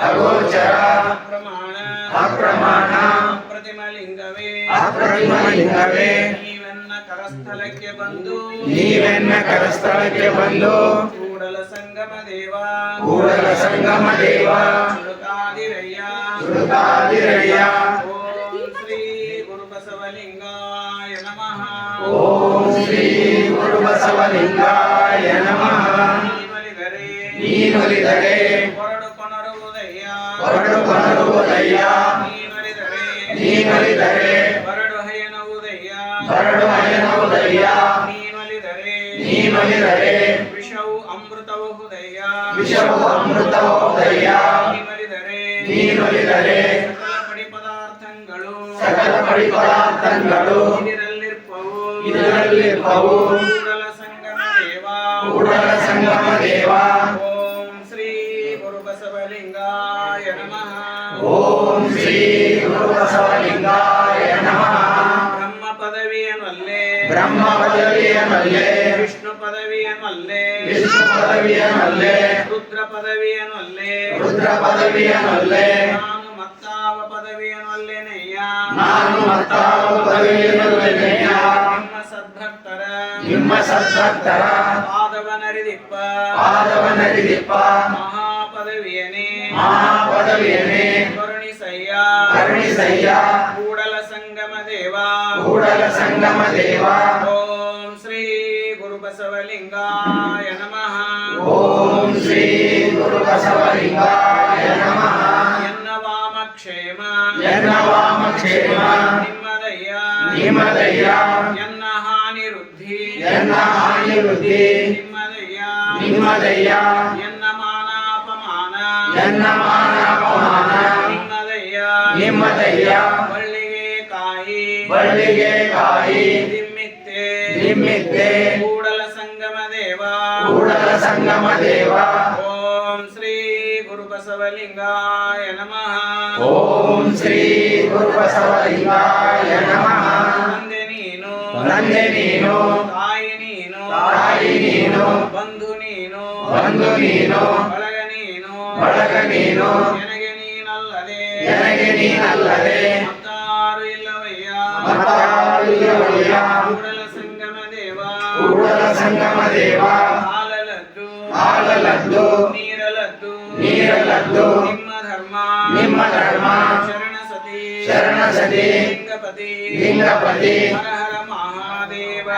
ಅಗೋಚರ. ಅಪ್ರಮಾಣ. ಅಪ್ರಮಾಣ. ಅಪ್ರತಿಮಲಿಂಗವೇ. ನೀವೆನ್ನ ಕರಸ್ಥಲಕ್ಕೆ ಬಂದು. ನೀವೆನ್ನ ಕರಸ್ಥಳಕ್ಕೆ ಬಂದು. ಕೂಡಲ ಸಂಗಮ ದೇವ. ಕೂಡಲ ಸಂಗಮ ದೇವ. ಸುಳುಕಾದಿರಯ್ಯ ಓಂ ಶ್ರೀ ಗುರುಬಸವಲಿಂಗಾಯ ನಮಃ. ಓಂ ಶ್ರೀ ಗುರುಬಸವಲಿಂಗಾಯ ನಮಃ. ನೀನೊಲಿದರೆ ನೀನೊಲಿದರೆ ಕೊನರುವುದಯ್ಯ ನೀನೊಲಿದರೆ ಹೊರಡು ಹಯನವುದಯ್ಯ ಹೊರಡು ಹಯನವುದಯ್ಯ ನೀನೊಲಿದರೆ. ನೀನುಲಿದರೆ ವಿಷವು ಅಮೃತವುದಯ್ಯ ವಿಷವು ಅಮೃತವುದಯ್ಯ ನೀನೊಲಿದರೆ ನೀನುಲಿದರೆ ಸಕಲ ಪಡಿ ಪದಾರ್ಥಗಳು ಸಕಲ ಪಡಿ ಪದಾರ್ಥಗಳು ಇದರಲ್ಲಿರ್ಪವು. ಇದರಲ್ಲಿರ್ಪವು. ಕೂಡಲ ಸಂಗಮ ದೇವ. ಕೂಡಲ ಸಂಗಮ ದೇವ. ಓಂ ಶ್ರೀ ಗುರುಬಸವಲಿಂಗಾಯ ನಮಃ. ಓಂ ಶ್ರೀ ಗುರು ಬಸವಲಿಂಗಾಯ ನಮಃ ಬ್ರಹ್ಮ ಪದವಿಯನಲ್ಲೇ ಬ್ರಹ್ಮ ಪದವಿಯನಲ್ಲೇ ವಿಷ್ಣು ಪದವಿಯನಲ್ಲೇ ವಿಷ್ಣು ಪದವಿಯನಲ್ಲೇ ರುದ್ರ ಪದವಿಯನಲ್ಲೇ ರುದ್ರ ಪದವಿಯನಲ್ಲೇ ನಾನು ಮತ್ತಾವ ಪದವಿಯನಲ್ಲೇನಯ್ಯ ನಾನು ಮತ್ತಾವ ಪದವಿಯನಲ್ಲೇನೆಯ ನಿಮ್ಮ ಸದ್ಭಕ್ತರ ನಿಮ್ಮ ಸದ್ಭಕ್ತರ ಪಾದವನರಿದಿಪ್ಪ ಪಾದವನರಿದಿಪ್ಪ ಮಹಾಪದವಿಯನೇ ಮಹಾಪದವಿಯನೇ ಕರುಣಿಸಯ್ಯ యేసయ్యా కూడల సంగమ దేవా. కూడల సంగమ దేవా. ఓం శ్రీ గురు బసవలింగాయ నమః. ఓం శ్రీ గురు బసవలింగాయ నమః. యన్నవామ క్షేమ యన్నవామ క్షేమ నిమ్మదయ్య. నిమ్మదయ్య. యన్నహాని రుద్ధి యన్నహాని రుద్ధి నిమ్మదయ్య. నిమ్మదయ్య. యన్నమానాపమాన. యన్నమ ನಿಮ್ಮದಯ್ಯ. ಬಳ್ಳಿಗೆ ಕಾಯಿ. ಬಳ್ಳಿಗೆ ಕಾಯಿ. ದಿಮ್ಮಿತ್ತೆ. ನಿಮ್ಮಿತ್ತೆ ಕೂಡಲ ಸಂಗಮ ದೇವ. ಕೂಡಲ ಸಂಗಮ ದೇವ. ಓಂ ಶ್ರೀ ಗುರುಬಸವಲಿಂಗಾಯ ನಮಃ. ಓಂ ಶ್ರೀ ಗುರು ಬಸವಲಿಂಗಾಯ ನಮಃ. ತಂದೆ ನೀನು. ತಂದೆ ನೀನು. ತಾಯಿ ನೀನು. ತಾಯಿ ನೀನು. ಬಂಧು ನೀನು. ಬಂಧು ನೀನು. ಬಳಗ ನೀನು. ಬಳಗ ನೀನು. தேனி நல்லதே மத்தாறு இல்லவையா மத்தாறு இல்லவையா கூடல சங்கம தேவா கூடல சங்கம தேவா ஆலலட்டு ஆலலட்டு நீரலட்டு நீரலட்டு நிம்ம ధర్మా నిమ్మ ధర్మా శరణ సతి శరణ సతి లింగపతి లింగపతి హర హర మహాదేవ